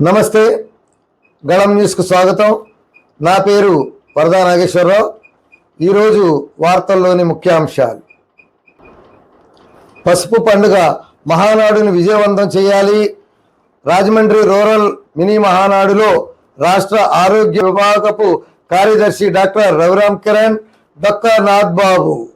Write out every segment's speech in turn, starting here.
నమస్తే. గళం న్యూస్కు స్వాగతం. నా పేరు వరదా నాగేశ్వరరావు. ఈరోజు వార్తల్లోని ముఖ్యాంశాలు. పసుపు పండుగ మహానాడుని విజయవంతం చేయాలి. రాజమండ్రి రూరల్ మినీ మహానాడులో రాష్ట్ర ఆరోగ్య విభాగపు కార్యదర్శి డాక్టర్ రవిరామ్ కిరణ్ డొక్కా నాథ్ బాబు.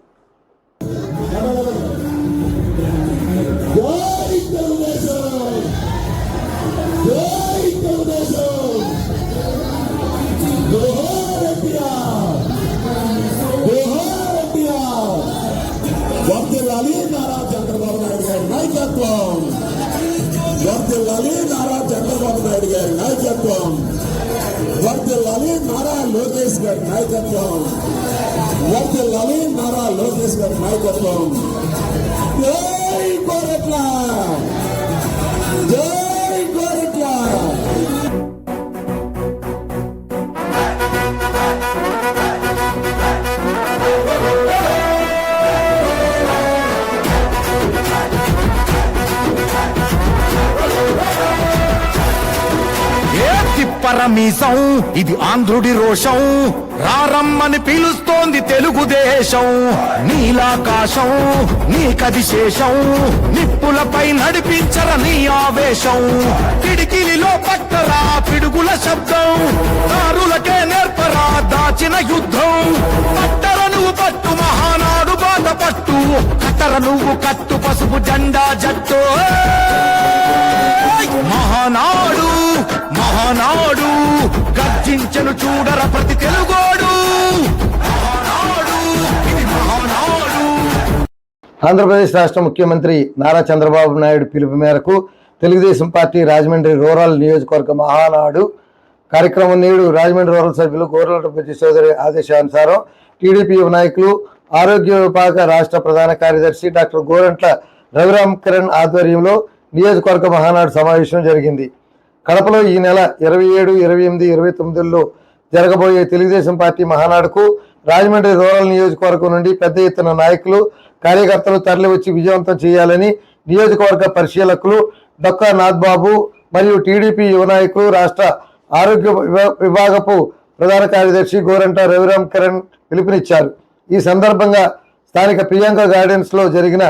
నాయకత్వం వర్తిల్లాలి నారా లోకేష్ గారి నాయకత్వం. జై కోరట్ల! జై కోరట్ల! తిప్పరమీసం ఇది ఆంధ్రుడి రోషం. రారమ్మని పిలుస్తోంది తెలుగుదేశం. నీలాకాశం నీకది శేషం. నిప్పులపై నడిపించర నీ ఆవేశం. పిడికిలిలో పట్టరా పిడుగుల శబ్దం. దారులకే నేర్పరా దాచిన యుద్ధం. పట్టర నువ్వు పట్టు పట్టు కట్టర నువ్వు కట్టు పసుపు జెండా జట్టు. మహానాడు మహానాడు గర్జించను చూడర ప్రతి తెలుగోడు. ఆంధ్రప్రదేశ్ రాష్ట్ర ముఖ్యమంత్రి నారా చంద్రబాబు నాయుడు పిలుపు మేరకు తెలుగుదేశం పార్టీ రాజమండ్రి రూరల్ నియోజకవర్గ మహానాడు కార్యక్రమం నేడు రాజమండ్రి రూరల్ సభ్యులు గోరలపతి సోదరి ఆదేశానుసారం టీడీపీ నాయకులు ఆరోగ్య విభాగ రాష్ట్ర ప్రధాన కార్యదర్శి డాక్టర్ గోరంట్ల రవిరామ్ కిరణ్ ఆధ్వర్యంలో నియోజకవర్గ మహానాడు సమావేశం జరిగింది. కడపలో ఈ నెల ఇరవై ఏడు ఇరవై ఎనిమిది ఇరవై తొమ్మిదిలో జరగబోయే తెలుగుదేశం పార్టీ మహానాడుకు రాజమండ్రి రూరల్ నియోజకవర్గం నుండి పెద్ద ఎత్తున నాయకులు కార్యకర్తలు తరలివచ్చి విజయవంతం చేయాలని నియోజకవర్గ పరిశీలకులు డొక్కా నాథ్బాబు మరియు టీడీపీ యువ నాయకులు రాష్ట్ర ఆరోగ్య విభా- విభాగపు ప్రధాన కార్యదర్శి గోరంట రవిరామ్ కిరణ్ పిలుపునిచ్చారు. ఈ సందర్భంగా స్థానిక ప్రియాంక గార్డెన్స్లో జరిగిన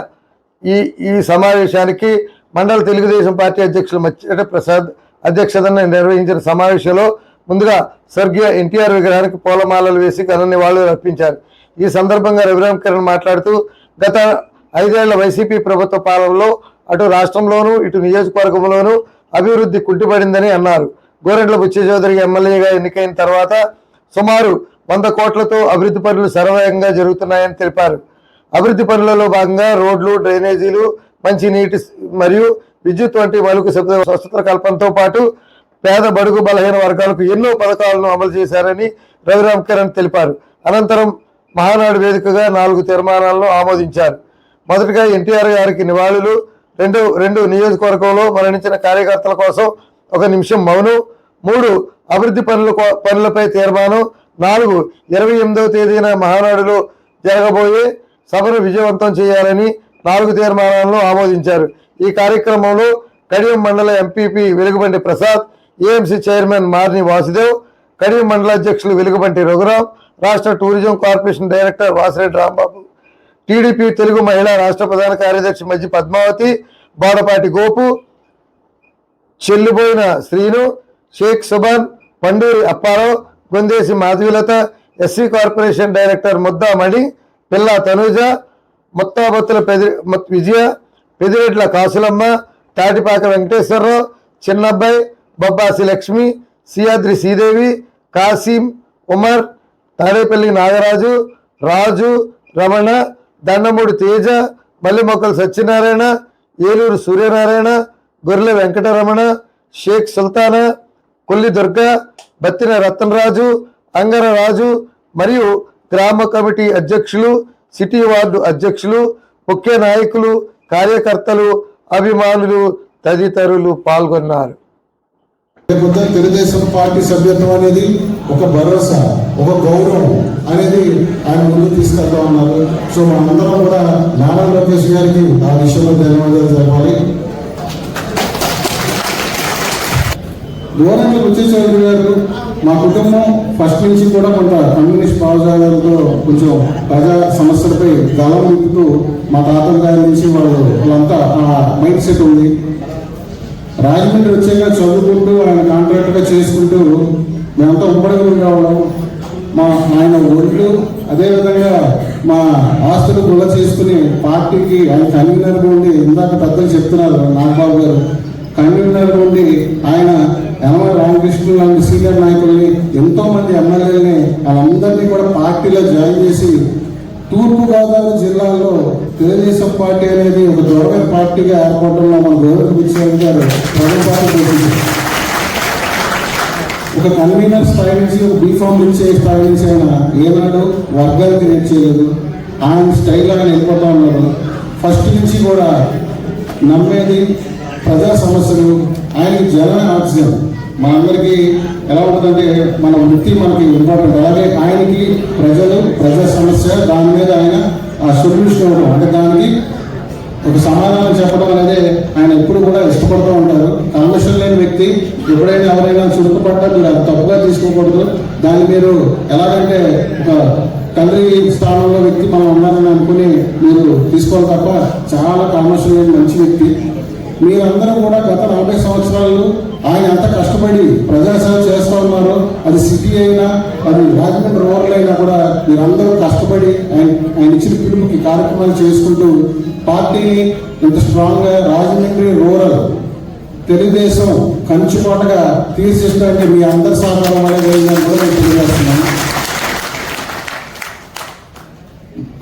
ఈ ఈ సమావేశానికి మండల తెలుగుదేశం పార్టీ అధ్యక్షులు మచ్చటి ప్రసాద్ అధ్యక్షతన నిర్వహించిన సమావేశంలో ముందుగా స్వర్గీయ ఎన్టీఆర్ విగ్రహానికి పూలమాలలు వేసి ఘన నివాళులు అర్పించారు. ఈ సందర్భంగా రవిరామ్ కిరణ్ మాట్లాడుతూ గత ఐదేళ్ళ వైసీపీ ప్రభుత్వ పాలనలో అటు రాష్ట్రంలోనూ ఇటు నియోజకవర్గంలోనూ అభివృద్ధి కుంటుపడిందని అన్నారు. గోరెంట్ల బుచ్చ చౌదరి ఎమ్మెల్యేగా ఎన్నికైన తర్వాత సుమారు వంద కోట్లతో అభివృద్ధి పనులు సర్వేగంగా జరుగుతున్నాయని తెలిపారు. అభివృద్ధి పనులలో భాగంగా రోడ్లు డ్రైనేజీలు మంచినీటి మరియు విద్యుత్ వంటి మలుకు శబ్ద స్వస్థత కల్పనతో పాటు పేద బడుగు బలహీన వర్గాలకు ఎన్నో పథకాలను అమలు చేశారని రవిరామ్ కిరణ్ తెలిపారు. అనంతరం మహానాడు వేదికగా నాలుగు తీర్మానాలను ఆమోదించారు. మొదటగా ఎన్టీఆర్ గారికి నివాళులు రెండు రెండు నియోజకవర్గంలో మరణించిన కార్యకర్తల కోసం ఒక నిమిషం మౌనం మూడు అభివృద్ధి పనుల కో- పనులపై తీర్మానం నాలుగు ఇరవై ఎనిమిదవ తేదీన మహానాడులో జరగబోయే సభను విజయవంతం చేయాలని నాలుగు తీర్మానాలను ఆమోదించారు. ఈ కార్యక్రమంలో కడియం మండల MPP Velugubanti Prasad AMC chairman Marni Vasudev Kadiyam మండల అధ్యక్షులు వెలుగుబంటి రఘురాం రాష్ట్ర tourism corporation director Vasireddy Rambabu TDP Telugu Mahila రాష్ట్ర ప్రధాన కార్యదర్శి మధ్య Padmavathi Badapati Gopu చెల్లిపోయిన Srinu Sheikh Subhan Panduri Apparao Gundesi Madhavilatha SC corporation director Mudda Mani Pilla Tanuja ముత్తాబత్తుల Pedi విజయ పెదిరెడ్ల కాసులమ్మ తాటిపాక వెంకటేశ్వరరావు చిన్నబ్బాయి బొబ్బాసి లక్ష్మి సియాద్రి శ్రీదేవి కాసిం ఉమర్ తాడేపల్లి నాగరాజు రాజు రమణ దండమూడి తేజ మల్లిమొక్కలు సత్యనారాయణ ఏలూరు సూర్యనారాయణ గొర్రెల వెంకటరమణ షేక్ సుల్తానా కొల్లి దుర్గ బత్తిన రత్నరాజు అంగరరాజు మరియు గ్రామ కమిటీ అధ్యక్షులు సిటీ వార్డు అధ్యక్షులు ముఖ్య నాయకులు కార్యకర్తలు అభిమానులు తదితరులు పాల్గొన్నారు. తెలుగుదేశం పార్టీ సభ్యత్వం అనేది ఒక భరోసా ఒక గౌరవం అనేది ఆయన ముందు తీసుకెళ్తా ఉన్నారు. సో మనందరం కూడా నారా లోకేష్ గారికి ఆ విషయంలో ధన్యవాదాలు జరపాలి దూరంగా వచ్చేసరికి గారు మా కుటుంబం ఫస్ట్ నుంచి కూడా కొంత కమ్యూనిస్ట్ భావజాలతో కొంచెం ప్రజా సమస్యలపై గలం నింపుతూ మా తాతల గారి నుంచి వాళ్ళు వాళ్ళంతా ఆ మైండ్ సెట్ ఉంది. రాజమండ్రి వచ్చాక చదువుకుంటూ ఆయన కాంట్రాక్ట్గా చేసుకుంటూ మేమంతా ఉమ్మడిగా కావడం మా ఆయన ఒళ్ళు అదేవిధంగా మా ఆస్తులు గుల్ల చేసుకుని పార్టీకి ఆయన కన్వీనర్గా ఉండి ఇందాక పెద్దలు చెప్తున్నారు నాగబాబు గారు. కన్వీనర్గా ఉండి ఆయన యనమల రామకృష్ణ లాంటి సీనియర్ నాయకుల్ని ఎంతోమంది ఎమ్మెల్యేలని వాళ్ళందరినీ కూడా పార్టీలో జాయిన్ చేసి తూర్పుగోదావరి జిల్లాలో తెలుగుదేశం పార్టీ అనేది ఒక దూరమైన పార్టీగా ఏర్పడడంలో మన గౌరవ విజయ్ గారు ప్రథమ ఒక కన్వీనర్ స్థాయి నుంచి ఒక బీఫామ్ నుంచి స్థాయి నుంచి ఆయన ఏనాడు వర్గాలు క్రియేట్ చేయలేదు. ఆయన స్టైల్లో ఆయన వెళ్ళిపోతా ఉన్నారు. ఫస్ట్ నుంచి కూడా నమ్మేది ప్రజా సమస్యలు ఆయనకి జన ఆక్సిజన్. మనందరికీ ఎలా ఉంటుందంటే మన వృత్తి మనకి ఇంపార్టెంట్ అలాగే ఆయనకి ప్రజలు ప్రజా సమస్య దాని మీద ఆయన ఆ సొల్యూషన్ ఇవ్వడం. అంటే దానికి ఒక సమాధానం చెప్పడం అనేది ఆయన ఎప్పుడు కూడా ఇష్టపడుతూ ఉంటారు. కల్మషం లేని వ్యక్తి ఎప్పుడైనా ఎవరైనా చురుకుపడ్డా మీరు అది తప్పుగా తీసుకోకూడదు. దాన్ని మీరు ఎలాగంటే ఒక తండ్రి స్థానంలో వ్యక్తి మనం ఉన్నారని అనుకుని మీరు తీసుకోవాలి తప్ప చాలా కల్మషం లేని మంచి వ్యక్తి. మీరందరూ కూడా గత నలభై సంవత్సరాలు ఆయన ఎంత కష్టపడి ప్రజాసేవ చేస్తూ ఉన్నారు అది సిటీ అయినా అది రాజమండ్రి రూరల్ అయినా కూడా మీరందరూ కష్టపడి ఆయన ఆయన ఇచ్చిన పిలుపుకి కార్యక్రమాలు చేసుకుంటూ పార్టీని ఇంత స్ట్రాంగ్గా రాజమండ్రి రూరల్ తెలుగుదేశం కంచుకోటగా తీర్చిదిద్దడానికి మీ అందరి సహకారం అనేది తెలియజేస్తున్నాను.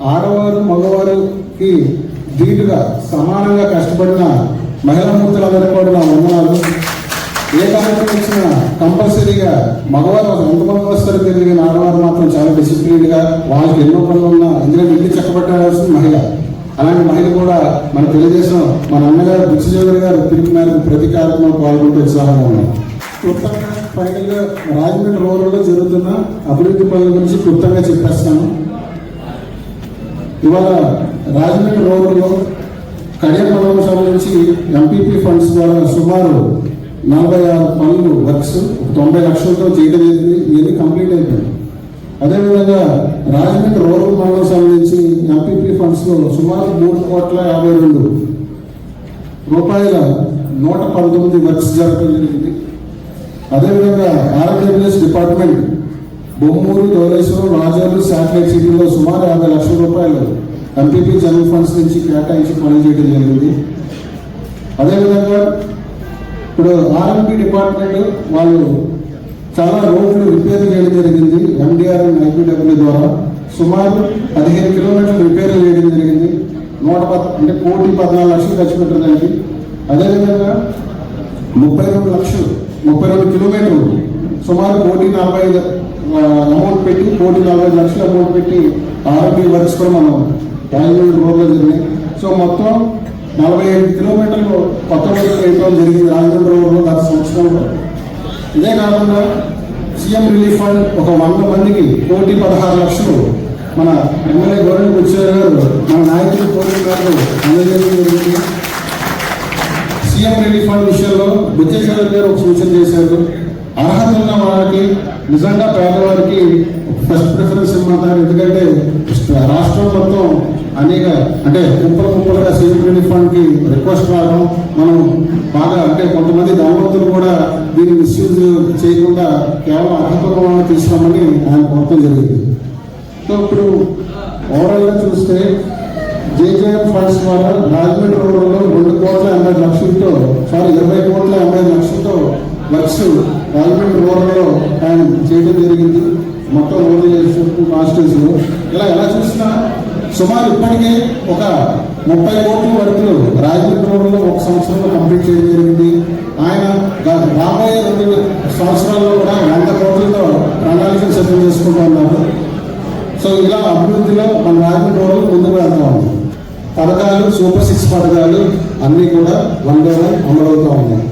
ఆడవారు మగవారికి ధీటుగా సమానంగా కష్టపడిన మహిళా మూర్తులందరికీ కూడా నా వందనాలు. ఏ కార్యక్రమం వచ్చినా కంపల్సరీగా మగవారు ఎంతమంది వస్తారో తెలియదు ఆడవారు మాత్రం చాలా డిసిప్లిన్గా వాళ్ళకి ఎన్నో పనులు ఉన్నా ఎందుకంటే ఇల్లు చక్కబెట్టాల్సిన మహిళ. అలాంటి మహిళ కూడా మన తెలుగుదేశం మన అన్నగారు బుచ్చిజోగర్ గారు పిలుపు మేరకు ప్రతి పాల్గొంటే పాల్గొంటూ ఉత్సాహంగా ఉన్నాం. క్లుప్తంగా ఫైనల్గా రాజమండ్రి రోడ్లో జరుగుతున్న అభివృద్ధి పనుల గురించి క్లుప్తంగా చెప్పేస్తాను. ఇవాళ రాజమండ్రి రోడ్లో కడియ పనులకు సంబంధించి ఎంపీపీ ఫండ్స్ ద్వారా సుమారు నలభై ఆరు పనులు వర్క్స్ తొంభై లక్షలతో చేయడం జరిగింది. ఇవన్నీ కంప్లీట్ అయిపోయింది అదేవిధంగా రాజమండ్రి రూరల్ మండలం సంబంధించి ఎంపీపీ ఫండ్స్లో సుమారు మూడు కోట్ల యాభై రెండు రూపాయల నూట పంతొమ్మిది వర్క్స్ జరగడం జరిగింది. అదేవిధంగా ఆర్డబ్ల్యూఎస్ డిపార్ట్మెంట్ బొమ్మూరు ధవళేశ్వరం రాజాలు శాటిలైట్ సిటీలో సుమారు యాభై లక్షల రూపాయలు ఎంపీపీ జనరల్ ఫండ్స్ నుంచి కేటాయించి పనులు చేయడం జరిగింది. అదేవిధంగా ఇప్పుడు ఆర్ఎంపీ డిపార్ట్మెంట్ వాళ్ళు చాలా రోడ్లు రిపేర్ చేయడం జరిగింది. ఎండిఆర్ అండ్ ఐపీడబ్ల్యూ ద్వారా సుమారు పదిహేను కిలోమీటర్లు రిపేర్ చేయడం జరిగింది. నూట పద్ అంటే కోటి పద్నాలుగు లక్షలు ఖర్చు పెట్టడానికి. అదేవిధంగా ముప్పై రెండు లక్షలు ముప్పై రెండు కిలోమీటర్లు సుమారు కోటి నలభై ఐదు అమౌంట్ పెట్టి కోటి నలభై లక్షలు లక్షల అమౌంట్ పెట్టి ఆర్ఎంపీ వర్క్స్ కూడా మనం రాజమండ్రి రోడ్లు జరిగినాయి. సో మొత్తం నలభై ఐదు కిలోమీటర్లు కొత్త రోడ్లు వేయడం జరిగింది. రాజేంద్ర రోడ్లో గత సంవత్సరంలో ఇదే కాకుండా సీఎం రిలీఫ్ ఫండ్ ఒక వంద మందికి కోటి పదహారు లక్షలు మన ఎమ్మెల్యే గౌరవ బుచ్చారు గారు మన నాయకులు కోటి గారు అందజేయడం జరిగింది. సీఎం రిలీఫ్ ఫండ్ విషయంలో బుద్ధేశ్వర గారు ఒక సూచన చేశారు. అర్హత ఉన్న వాళ్ళకి నిజంగా పేదవారికి ఫస్ట్ ప్రిఫరెన్స్ ఇమ్మంటారు. ఎందుకంటే రాష్ట్రం మొత్తం అనేక అంటే కుప్పలు కుప్పలుగా సీఎం రిలీఫ్ ఫండ్కి రిక్వెస్ట్ రావడం మనం బాగా అంటే కొంతమంది ధనవంతులు కూడా దీన్ని మిస్యూజ్ చేయకుండా కేవలం అర్హత వాళ్ళని తీసుకోమని ఆయన కోరటం జరిగింది. సో ఇప్పుడు ఓవరాల్గా చూస్తే జేజేఎం ఫండ్స్ ద్వారా రాజమండ్రి రోడ్లో రెండు కోట్ల ఎనభై లక్షలతో సారీ ఇరవై కోట్ల ఎనభై లక్షలతో వర్క్స్ రాజమండ్రి రోడ్లో ఆయన చేయడం జరిగింది. మొత్తం రోడ్లు కాన్స్టిట్యూన్సీలో ఇలా ఎలా చూసినా సుమారు ఇప్పటికే ఒక ముప్పై కోట్ల వరకు రాజమండ్రి రోడ్లో ఒక సంవత్సరంలో కంప్లీట్ చేయడం జరిగింది. ఆయన రాబోయే రెండు సంవత్సరాల్లో కూడా వంద కోట్లతో ప్రణాళికలు సిద్ధం చేసుకుంటూ ఉన్నారు. సో ఇలా అభివృద్ధిలో మన రాజమండ్రి రోడ్లు ముందుకు వెళ్తా ఉంది. పథకాలు సూపర్ సిక్స్ పథకాలు అన్నీ కూడా వన్ డే వన్ అమలవుతూ ఉన్నాయి.